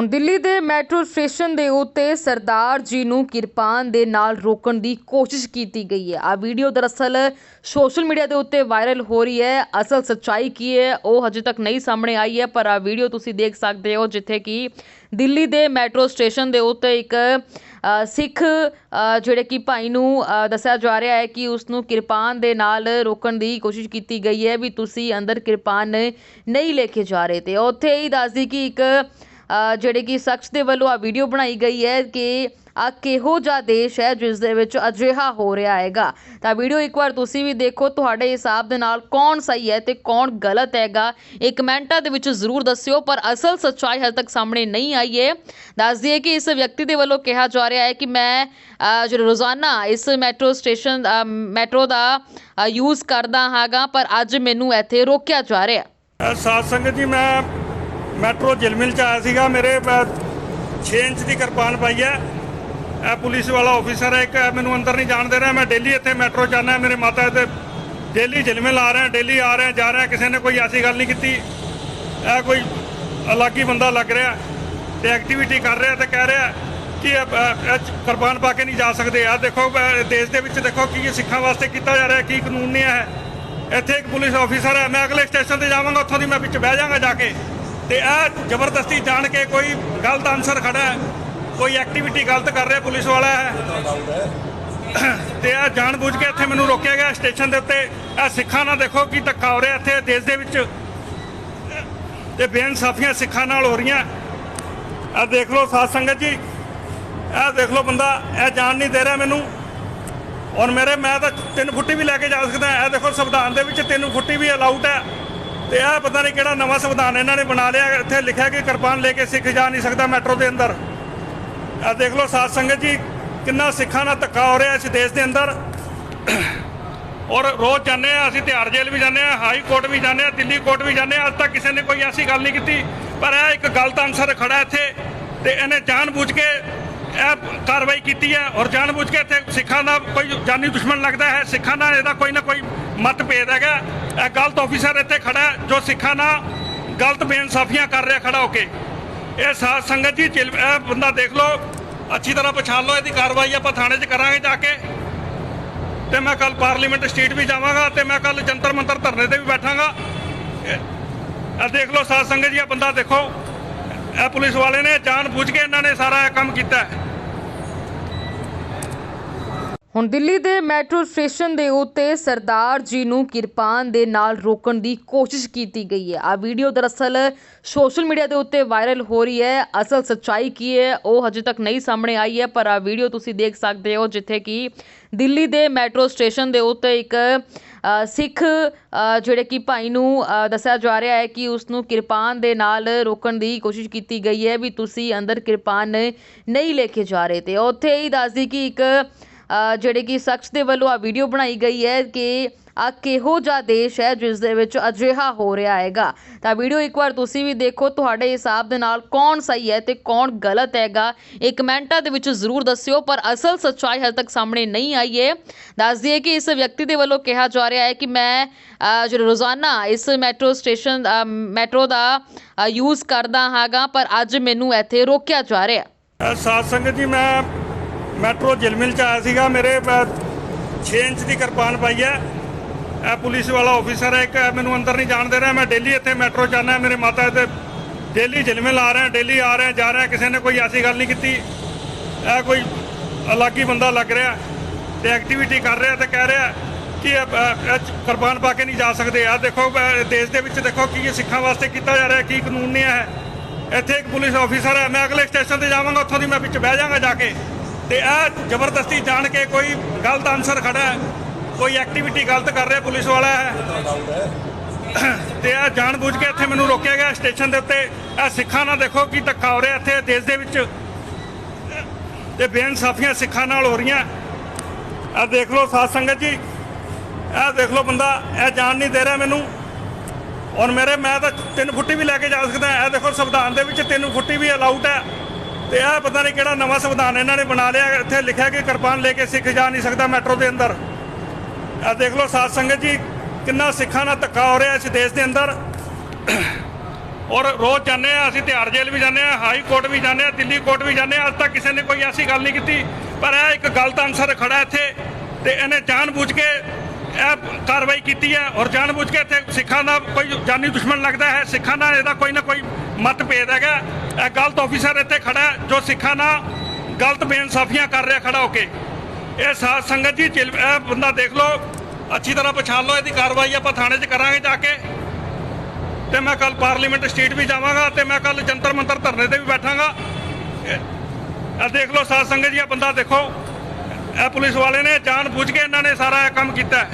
ਹੁਣ ਦਿੱਲੀ ਦੇ metro station ਦੇ ਉੱਤੇ ਸਰਦਾਰ ਜੀ ਨੂੰ ਕਿਰਪਾਨ ਦੇ ਨਾਲ ਰੋਕਣ ਦੀ ਕੋਸ਼ਿਸ਼ ਕੀਤੀ ਗਈ ਹੈ। ਆ ਵੀਡੀਓ ਦਰਅਸਲ ਸੋਸ਼ਲ ਮੀਡੀਆ ਦੇ ਉੱਤੇ ਵਾਇਰਲ ਹੋ ਰਹੀ ਹੈ। ਅਸਲ ਸੱਚਾਈ ਕੀ ਹੈ, ਉਹ ਹਜੇ ਤੱਕ ਨਹੀਂ ਸਾਹਮਣੇ ਆਈ ਹੈ, ਪਰ ਆ ਵੀਡੀਓ ਤੁਸੀਂ ਦੇਖ ਸਕਦੇ ਹੋ, ਜਿੱਥੇ ਕਿ ਦਿੱਲੀ ਦੇ ਮੈਟਰੋ ਸਟੇਸ਼ਨ ਦੇ ਉੱਤੇ ਇੱਕ ਸਿੱਖ ਜਿਹੜੇ ਕਿ ਭਾਈ ਨੂੰ ਦੱਸਿਆ ਜਾ ਰਿਹਾ ਹੈ ਕਿ ਉਸ ਨੂੰ ਕਿਰਪਾਨ ਦੇ ਨਾਲ ਰੋਕਣ ਦੀ ਕੋਸ਼ਿਸ਼ ਕੀਤੀ ਗਈ ਹੈ ਵੀ ਤੁਸੀਂ ਅੰਦਰ ਕਿਰਪਾਨ ਨਹੀਂ ਲੈ ਕੇ ਜਾ ਰਹੇ ਤੇ ਉੱਥੇ ਹੀ ਦੱਸਦੀ ਕਿ ਇੱਕ ਜਿਹੜੇ ਕਿ ਸ਼ਖਸ ਦੇ ਵੱਲੋਂ ਆ ਵੀਡੀਓ ਬਣਾਈ ਗਈ ਹੈ ਕਿ ਆ ਕਿਹੋ ਜਿਹਾ ਦੇਸ਼ ਹੈ ਜਿਸ ਦੇ ਵਿੱਚ ਅਜਿਹਾ ਹੋ ਰਿਹਾ ਹੈਗਾ। ਤਾਂ ਵੀਡੀਓ ਇੱਕ ਵਾਰ ਤੁਸੀਂ ਵੀ ਦੇਖੋ, ਤੁਹਾਡੇ ਹਿਸਾਬ ਦੇ ਨਾਲ ਕੌਣ ਸਹੀ ਹੈ ਤੇ ਕੌਣ ਗਲਤ ਹੈਗਾ, ਇਹ ਕਮੈਂਟਾਂ ਦੇ ਵਿੱਚ ਜ਼ਰੂਰ ਦੱਸਿਓ, ਪਰ ਅਸਲ ਸੱਚਾਈ ਹਜੇ ਤੱਕ ਸਾਹਮਣੇ ਨਹੀਂ ਆਈ ਹੈ। ਦੱਸ ਦਈਏ ਕਿ ਇਸ ਵਿਅਕਤੀ ਦੇ ਵੱਲੋਂ ਕਿਹਾ ਜਾ ਰਿਹਾ ਹੈ ਕਿ ਮੈਂ ਜਿਹੜਾ ਰੋਜ਼ਾਨਾ ਇਸ ਮੈਟਰੋ ਸਟੇਸ਼ਨ ਮੈਟਰੋ ਦਾ ਯੂਜ਼ ਕਰਦਾ ਹਾਂਗਾ, ਪਰ ਅੱਜ ਮੈਨੂੰ ਇੱਥੇ ਰੋਕਿਆ ਜਾ ਰਿਹਾ। ਸਾਧ ਸੰਗਤ ਜੀ, ਮੈਂ ਮੈਟਰੋ ਜਿਲਮਿਲ ਚ ਆਇਆ ਸੀਗਾ। ਮੇਰੇ 6 ਇੰਚ ਦੀ ਕਿਰਪਾਨ ਪਾਈ ਹੈ। ਇਹ ਪੁਲਿਸ ਵਾਲਾ ਆਫੀਸਰ ਹੈ ਇੱਕ ਮੈਨੂੰ ਅੰਦਰ ਨਹੀਂ ਜਾਣ ਦੇ ਰਿਹਾ। ਮੈਂ ਡੇਲੀ ਇੱਥੇ ਮੈਟਰੋ ਜਾਣਾ ਮੇਰੇ ਮਾਤਾ ਤੇ ਡੇਲੀ ਜਿਲਮਿਲ ਆ ਰਿਹਾ ਡੇਲੀ ਆ ਰਿਹਾ ਜਾ ਰਿਹਾ। ਕਿਸੇ ਨੇ ਕੋਈ ਐਸੀ ਗੱਲ ਨਹੀਂ ਕੀਤੀ। ਇਹ ਕੋਈ ਅਲੱਗ ਹੀ ਬੰਦਾ ਲੱਗ ਰਿਹਾ ਤੇ ਐਕਟੀਵਿਟੀ ਕਰ ਰਿਹਾ ਤੇ ਕਹਿ ਰਿਹਾ ਕਿ ਇਹ, ਕਿਰਪਾਨ ਪਾ ਕੇ ਨਹੀਂ ਜਾ ਸਕਦੇ। ਆ ਦੇਖੋ ਦੇਸ਼ ਦੇ ਵਿੱਚ ਦੇਖੋ ਕੀ ਸਿੱਖਾਂ ਵਾਸਤੇ ਕੀਤਾ ਜਾ ਰਿਹਾ ਕੀ ਕਾਨੂੰਨ ਨਹੀਂ ਹੈ ਇੱਥੇ ਇੱਕ ਪੁਲਿਸ ਆਫੀਸਰ ਹੈ ਮੈਂ ਅਗਲੇ ਸਟੇਸ਼ਨ ਤੇ ਜਾਵਾਂਗਾ ਉੱਥੋਂ ਦੀ ਮੈਂ ਵਿੱਚ ਬਹਿ ਜਾਵਾਂਗਾ ਜਾ ਕੇ। ਤੇ ਇਹ ਜ਼ਬਰਦਸਤੀ ਜਾਣ ਕੇ ਕੋਈ ਗਲਤ ਆਨਸਰ ਖੜਾ ਹੈ, ਕੋਈ ਐਕਟੀਵਿਟੀ ਗਲਤ ਕਰ ਰਿਹਾ ਪੁਲਿਸ ਵਾਲਾ ਹੈ। ਤੇ ਇਹ ਜਾਣ ਬੁੱਝ ਕੇ ਇੱਥੇ ਮੈਨੂੰ ਰੋਕਿਆ ਗਿਆ ਸਟੇਸ਼ਨ ਦੇ ਉੱਤੇ। ਇਹ ਸਿੱਖਾਂ ਨਾਲ ਦੇਖੋ ਕੀ ਧੱਕਾ ਹੋ ਰਿਹਾ ਇੱਥੇ ਦੇਸ਼ ਦੇ ਵਿੱਚ। ਤੇ ਬੇਇਨਸਾਫੀਆਂ ਸਿੱਖਾਂ ਨਾਲ ਹੋ ਰਹੀਆਂ। ਇਹ ਦੇਖ ਲਓ ਸਾਧ ਸੰਗਤ ਜੀ ਇਹ ਦੇਖ ਲਓ ਬੰਦਾ, ਇਹ ਜਾਣ ਨਹੀਂ ਦੇ ਰਿਹਾ ਮੈਨੂੰ। ਔਰ ਮੇਰੇ, ਮੈਂ ਤਾਂ ਤਿੰਨ ਫੁੱਟੀ ਵੀ ਲੈ ਕੇ ਜਾ ਸਕਦਾ, ਇਹ ਦੇਖੋ ਸੰਵਿਧਾਨ ਦੇ ਵਿੱਚ ਤਿੰਨ ਫੁੱਟੀ ਵੀ ਅਲਾਉਡ ਹੈ। ਤੇ ਇਹ ਪਤਾ ਨਹੀਂ ਕਿਹੜਾ ਨਵਾਂ ਸੰਵਿਧਾਨ ਇਹਨਾਂ ਨੇ ਬਣਾ ਲਿਆ, ਇੱਥੇ ਲਿਖਿਆ ਕਿ ਕਿਰਪਾਨ ਲੈ ਕੇ ਸਿੱਖ ਜਾ ਨਹੀਂ ਸਕਦਾ ਮੈਟਰੋ ਦੇ ਅੰਦਰ। ਇਹ ਦੇਖ ਲਓ ਸਾਧ ਸੰਗਤ ਜੀ, ਕਿੰਨਾ ਸਿੱਖਾਂ ਨਾਲ ਧੱਕਾ ਹੋ ਰਿਹਾ ਇਸ ਦੇਸ਼ ਦੇ ਅੰਦਰ। ਔਰ ਰੋਜ਼ ਜਾਂਦੇ ਆ, ਅਸੀਂ ਤਿਹਾੜ ਜੇਲ੍ਹ ਵੀ ਜਾਂਦੇ ਆ, ਹਾਈ ਕੋਰਟ ਵੀ ਜਾਂਦੇ ਆ, ਦਿੱਲੀ ਕੋਰਟ ਵੀ ਜਾਂਦੇ ਆ, ਅੱਜ ਤੱਕ ਕਿਸੇ ਨੇ ਕੋਈ ਐਸੀ ਗੱਲ ਨਹੀਂ ਕੀਤੀ। ਪਰ ਇਹ ਇੱਕ ਗਲਤ ਆਨਸਰ ਖੜਾ ਇੱਥੇ, ਤੇ ਇਹਨੇ ਜਾਣ ਬੁੱਝ ਕੇ ਇਹ ਕਾਰਵਾਈ ਕੀਤੀ ਹੈ ਔਰ ਜਾਣਬੁੱਝ ਕੇ ਇੱਥੇ ਸਿੱਖਾਂ ਦਾ ਕੋਈ ਜਾਨੀ ਦੁਸ਼ਮਣ ਲੱਗਦਾ ਹੈ। ਸਿੱਖਾਂ ਨਾਲ ਇਹਦਾ ਕੋਈ ਨਾ ਕੋਈ ਮਤਭੇਦ ਹੈਗਾ। ਇਹ ਗਲਤ ਆਫੀਸਰ ਇੱਥੇ ਖੜਾ ਜੋ ਸਿੱਖਾਂ ਨਾਲ ਗਲਤ ਬੇਇਨਸਾਫੀਆਂ ਕਰ ਰਿਹਾ ਖੜਾ ਹੋ ਕੇ। ਇਹ ਸਾਧ ਸੰਗਤ ਜੀ, ਚਿਲ- ਇਹ ਬੰਦਾ ਦੇਖ ਲਓ, ਅੱਛੀ ਤਰ੍ਹਾਂ ਪਛਾਣ ਲਓ, ਇਹਦੀ ਕਾਰਵਾਈ ਆਪਾਂ ਥਾਣੇ 'ਚ ਕਰਾਂਗੇ ਜਾ ਕੇ। ਤੇ ਮੈਂ ਕੱਲ ਪਾਰਲੀਮੈਂਟ ਸਟਰੀਟ ਵੀ ਜਾਵਾਂਗਾ ਤੇ ਮੈਂ ਕੱਲ ਜੰਤਰ ਮੰਤਰ ਧਰਨੇ ਤੇ ਵੀ ਬੈਠਾਂਗਾ। ਇਹ ਦੇਖ ਲਓ ਸਾਧ ਸੰਗਤ ਜੀ, ਇਹ ਬੰਦਾ ਦੇਖੋ। ਇਹ ਪੁਲਿਸ ਵਾਲੇ ਨੇ ਜਾਣ ਬੁੱਝ ਕੇ ਇਹਨਾਂ ਨੇ ਸਾਰਾ ਇਹ ਕੰਮ ਕੀਤਾ। ਹੈ ਹੁਣ ਦਿੱਲੀ ਦੇ ਮੈਟਰੋ ਸਟੇਸ਼ਨ ਦੇ ਉੱਤੇ ਸਰਦਾਰ ਜੀ ਨੂੰ ਕਿਰਪਾਨ ਦੇ ਨਾਲ ਰੋਕਣ ਦੀ ਕੋਸ਼ਿਸ਼ ਕੀਤੀ ਗਈ ਹੈ। ਆ ਵੀਡੀਓ ਦਰਅਸਲ ਸੋਸ਼ਲ ਮੀਡੀਆ ਦੇ ਉੱਤੇ ਵਾਇਰਲ ਹੋ ਰਹੀ ਹੈ। ਅਸਲ ਸੱਚਾਈ ਕੀ ਹੈ, ਉਹ ਹਜੇ ਤੱਕ ਨਹੀਂ ਸਾਹਮਣੇ ਆਈ ਹੈ, ਪਰ ਆ ਵੀਡੀਓ ਤੁਸੀਂ ਦੇਖ ਸਕਦੇ ਹੋ, ਜਿੱਥੇ ਕਿ ਦਿੱਲੀ ਦੇ ਮੈਟਰੋ ਸਟੇਸ਼ਨ ਦੇ ਉੱਤੇ ਇੱਕ ਸਿੱਖ ਜਿਹੜੇ ਕਿ ਭਾਈ ਨੂੰ ਦੱਸਿਆ ਜਾ ਰਿਹਾ ਹੈ ਕਿ ਉਸ ਨੂੰ ਕਿਰਪਾਨ ਦੇ ਨਾਲ ਰੋਕਣ ਦੀ ਕੋਸ਼ਿਸ਼ ਕੀਤੀ ਗਈ ਹੈ ਵੀ ਤੁਸੀਂ ਅੰਦਰ ਕਿਰਪਾਨ ਨਹੀਂ ਲੈ ਕੇ ਜਾ ਰਹੇ ਤੇ ਉੱਥੇ ਹੀ ਦੱਸਦੀ ਕਿ ਇੱਕ ਜਿਹੜੇ ਕਿ ਸ਼ਖਸ ਦੇ ਵੱਲੋਂ ਆ ਵੀਡੀਓ ਬਣਾਈ ਗਈ ਹੈ ਕਿ ਆ ਕਿਹੋ ਜਿਹਾ ਦੇਸ਼ ਹੈ ਜਿਸ ਦੇ ਵਿੱਚ ਅਜਿਹਾ ਹੋ ਰਿਹਾ ਹੈਗਾ। ਤਾਂ ਵੀਡੀਓ ਇੱਕ ਵਾਰ ਤੁਸੀਂ ਵੀ ਦੇਖੋ, ਤੁਹਾਡੇ ਹਿਸਾਬ ਦੇ ਨਾਲ ਕੌਣ ਸਹੀ ਹੈ ਤੇ ਕੌਣ ਗਲਤ ਹੈਗਾ, ਇਹ ਕਮੈਂਟਾਂ ਦੇ ਵਿੱਚ ਜ਼ਰੂਰ ਦੱਸਿਓ, ਪਰ ਅਸਲ ਸੱਚਾਈ ਹਜੇ ਤੱਕ ਸਾਹਮਣੇ ਨਹੀਂ ਆਈ ਹੈ। ਦੱਸ ਦਈਏ ਕਿ ਇਸ ਵਿਅਕਤੀ ਦੇ ਵੱਲੋਂ ਕਿਹਾ ਜਾ ਰਿਹਾ ਹੈ ਕਿ ਮੈਂ ਜਿਹੜਾ ਰੋਜ਼ਾਨਾ ਇਸ ਮੈਟਰੋ ਸਟੇਸ਼ਨ ਮੈਟਰੋ ਦਾ ਯੂਜ਼ ਕਰਦਾ ਹਾਂਗਾ, ਪਰ ਅੱਜ ਮੈਨੂੰ ਇੱਥੇ ਰੋਕਿਆ ਜਾ ਰਿਹਾ। ਸਾਧ ਸੰਗਤ ਜੀ, ਮੈਂ ਮੈਟਰੋ ਜਿਲਮਿਲ ਚ ਆਇਆ ਸੀਗਾ। ਮੇਰੇ 6 ਇੰਚ ਦੀ ਕਿਰਪਾਨ ਪਾਈ ਹੈ। ਇਹ ਪੁਲਿਸ ਵਾਲਾ ਆਫੀਸਰ ਹੈ ਇੱਕ ਇਹ ਮੈਨੂੰ ਅੰਦਰ ਨਹੀਂ ਜਾਣ ਦੇ ਰਿਹਾ। ਮੈਂ ਡੇਲੀ ਇੱਥੇ ਮੈਟਰੋ ਜਾਣਾ ਮੇਰੇ ਮਾਤਾ ਤੇ ਡੇਲੀ ਜਿਲਮਿਲ ਆ ਰਿਹਾ ਡੇਲੀ ਆ ਰਿਹਾ ਜਾ ਰਿਹਾ। ਕਿਸੇ ਨੇ ਕੋਈ ਐਸੀ ਗੱਲ ਨਹੀਂ ਕੀਤੀ। ਇਹ ਕੋਈ ਅਲੱਗ ਹੀ ਬੰਦਾ ਲੱਗ ਰਿਹਾ ਤੇ ਐਕਟੀਵਿਟੀ ਕਰ ਰਿਹਾ ਤੇ ਕਹਿ ਰਿਹਾ ਕਿ ਇਹ, ਕਿਰਪਾਨ ਪਾ ਕੇ ਨਹੀਂ ਜਾ ਸਕਦੇ। ਆ ਦੇਖੋ ਦੇਸ਼ ਦੇ ਵਿੱਚ ਦੇਖੋ ਕੀ ਇਹ ਸਿੱਖਾਂ ਵਾਸਤੇ ਕੀਤਾ ਜਾ ਰਿਹਾ ਕੀ ਕਾਨੂੰਨ ਨਹੀਂ ਹੈ ਇੱਥੇ ਇੱਕ ਪੁਲਿਸ ਆਫੀਸਰ ਹੈ। ਮੈਂ ਅਗਲੇ ਸਟੇਸ਼ਨ ਤੇ ਜਾਵਾਂਗਾ ਉੱਥੋਂ ਦੀ ਮੈਂ ਵਿੱਚ ਬਹਿ ਜਾਵਾਂਗਾ ਜਾ ਕੇ। ਤੇ ਇਹ ਜ਼ਬਰਦਸਤੀ ਜਾਣ ਕੇ ਕੋਈ ਗਲਤ ਆਨਸਰ ਖੜਾ ਹੈ। ਕੋਈ ਐਕਟੀਵਿਟੀ ਗਲਤ ਕਰ ਰਿਹਾ ਪੁਲਿਸ ਵਾਲਾ ਹੈ। ਤੇ ਇਹ ਜਾਣ ਬੁੱਝ ਕੇ ਇੱਥੇ ਮੈਨੂੰ ਰੋਕਿਆ ਗਿਆ ਸਟੇਸ਼ਨ ਦੇ ਉੱਤੇ। ਇਹ ਸਿੱਖਾਂ ਨਾਲ ਦੇਖੋ ਕੀ ਧੱਕਾ ਹੋ ਰਿਹਾ ਇੱਥੇ ਦੇਸ਼ ਦੇ ਵਿੱਚ। ਤੇ ਬੇਇਨਸਾਫੀਆਂ ਸਿੱਖਾਂ ਨਾਲ ਹੋ ਰਹੀਆਂ। ਇਹ ਦੇਖ ਲਓ ਸਾਧ ਸੰਗਤ ਜੀ। ਇਹ ਦੇਖ ਲਓ ਬੰਦਾ, ਇਹ ਜਾਣ ਨਹੀਂ ਦੇ ਰਿਹਾ ਮੈਨੂੰ। ਔਰ ਮੇਰੇ, ਮੈਂ ਤਾਂ ਤਿੰਨ ਫੁੱਟੀ ਵੀ ਲੈ ਕੇ ਜਾ ਸਕਦਾ। ਇਹ ਦੇਖੋ ਸੰਵਿਧਾਨ ਦੇ ਵਿੱਚ ਤਿੰਨ ਫੁੱਟੀ ਵੀ ਅਲਾਉਡ ਹੈ। ਤੇ ਇਹ ਪਤਾ ਨਹੀਂ ਕਿਹੜਾ ਨਵਾਂ ਸੰਵਿਧਾਨ ਇਹਨਾਂ ਨੇ ਬਣਾ ਲਿਆ, ਇੱਥੇ ਲਿਖਿਆ ਕਿ ਕਿਰਪਾਨ ਲੈ ਕੇ ਸਿੱਖ ਜਾ ਨਹੀਂ ਸਕਦਾ ਮੈਟਰੋ ਦੇ ਅੰਦਰ। ਇਹ ਦੇਖ ਲਓ ਸਾਧ ਸੰਗਤ ਜੀ, ਕਿੰਨਾ ਸਿੱਖਾਂ ਨਾਲ ਧੱਕਾ ਹੋ ਰਿਹਾ ਇਸ ਦੇਸ਼ ਦੇ ਅੰਦਰ। ਔਰ ਰੋਜ਼ ਜਾਂਦੇ ਆ ਅਸੀਂ ਤਿਹਾੜ ਜੇਲ੍ਹ ਵੀ ਜਾਂਦੇ ਆ ਹਾਈ ਕੋਰਟ ਵੀ ਜਾਂਦੇ ਆ ਦਿੱਲੀ ਕੋਰਟ ਵੀ ਜਾਂਦੇ ਆ ਅੱਜ ਤੱਕ ਕਿਸੇ ਨੇ ਕੋਈ ਐਸੀ ਗੱਲ ਨਹੀਂ ਕੀਤੀ। ਪਰ ਇਹ ਇੱਕ ਗਲਤ ਅਨਸਰ ਖੜਾ ਇੱਥੇ ਤੇ ਇਹਨੇ ਜਾਣਬੁੱਝ ਕੇ ਇਹ ਕਾਰਵਾਈ ਕੀਤੀ ਹੈ ਔਰ ਜਾਣਬੁੱਝ ਕੇ ਇੱਥੇ ਸਿੱਖਾਂ ਦਾ ਕੋਈ ਜਾਨੀ ਦੁਸ਼ਮਣ ਲੱਗਦਾ ਹੈ, ਸਿੱਖਾਂ ਨਾਲ ਇਹਦਾ ਕੋਈ ਨਾ ਕੋਈ ਮਤਭੇਦ ਹੈਗਾ। ਇਹ ਗਲਤ ਆਫੀਸਰ ਇੱਥੇ ਖੜਾ ਜੋ ਸਿੱਖਾਂ ਨਾਲ ਗਲਤ ਬੇਇਨਸਾਫੀਆਂ ਕਰ ਰਿਹਾ ਖੜਾ ਹੋ ਕੇ। ਇਹ ਸਾਧ ਸੰਗਤ ਜੀ, ਚਿਲ- ਇਹ ਬੰਦਾ ਦੇਖ ਲਓ, ਅੱਛੀ ਤਰ੍ਹਾਂ ਪਛਾਣ ਲਓ, ਇਹਦੀ ਕਾਰਵਾਈ ਆਪਾਂ ਥਾਣੇ 'ਚ ਕਰਾਂਗੇ ਜਾ ਕੇ। ਤੇ ਮੈਂ ਕੱਲ ਪਾਰਲੀਮੈਂਟ ਸਟਰੀਟ ਵੀ ਜਾਵਾਂਗਾ ਤੇ ਮੈਂ ਕੱਲ ਜੰਤਰ ਮੰਤਰ ਧਰਨੇ ਤੇ ਵੀ ਬੈਠਾਂਗਾ। ਇਹ ਦੇਖ ਲਓ ਸਾਧ ਸੰਗਤ ਜੀ, ਇਹ ਬੰਦਾ ਦੇਖੋ। ਇਹ ਪੁਲਿਸ ਵਾਲੇ ਨੇ ਜਾਣ ਬੁੱਝ ਕੇ ਇਹਨਾਂ ਨੇ ਸਾਰਾ ਇਹ ਕੰਮ ਕੀਤਾ ਹੈ।